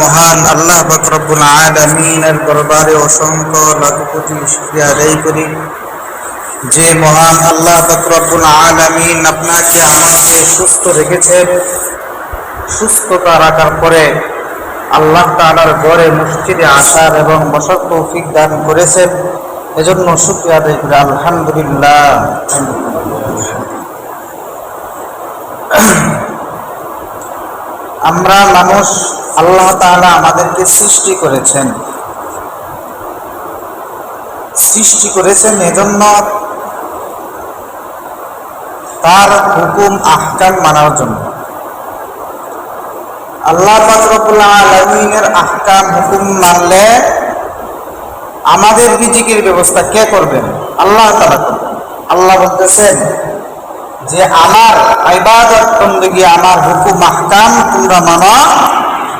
মহান আল্লাহ বকরবুল আলমিনের দরবারে অসংখ্য লাখ শুক্রিয়া আদায় করি। যে মহান আল্লাহ বকরবুল আলমিন আপনাকে আমাকে সুস্থ রেখেছেন সুস্থতা রাখার পরে আল্লাহ তালার গড়ে মসজিদে আসার এবং বসার তৌফিক দান করেছেন। এজন্য শুক্রিয়া আদায় করি, আলহামদুলিল্লাহ। আমরা মানুষ, আল্লাহ তাআলা আমাদেরকে সৃষ্টি করেছেন। সৃষ্টি করেছেন এজন্য তার হুকুম, আহকাম মানার জন্য। আল্লাহ আলমিনের আহকাম, হুকুম মানলে আমাদের রিজিকের ব্যবস্থা কে করবেন? আল্লাহ তালা করবেন। আল্লাহ বলতেছেন যে আমার ইবাদত বন্দী আমার হুকুম আহকাম তোমরা মানো,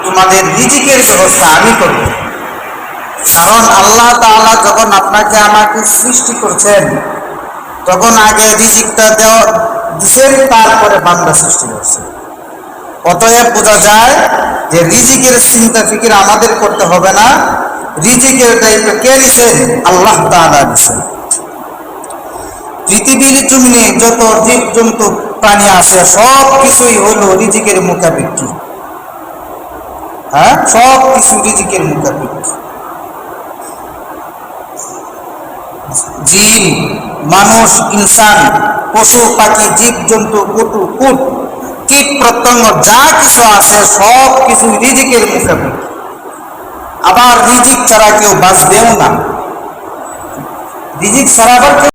তোমাদের রিজিকের ব্যবস্থা আমি করব। কারণ আল্লাহ তাআলা যখন আপনাকে আমাকে সৃষ্টি করছেন, তখন আগে রিজিকটা দেওয়া দিছেন, তারপরে বান্দা সৃষ্টি করছেন অতএব বোঝা যায় যে রিজিকের চিন্তা, ফিকির আমাদের করতে হবে না। রিজিকের দায়িত্ব কে দিছেন আল্লাহ তাআলা দিছেন পৃথিবীর জমিনে যত জীব জন্তু প্রাণী আছে সব কিছুই হলো রিজিকের মোতাবেক হ্যাঁ? সব কিছু রিজিকের মোতাবেক জিন মানুষ, ইনসান, পশু, পাখি, জীব, জন্তু কুটু কুট কীট, প্রত্যঙ্গ, যা কিছু আছে সব কিছু রিজিকের মোতাবেক আবার রিজিক ছাড়া কেউ বাঁচবেও না। রিজিক ছাড়া আবার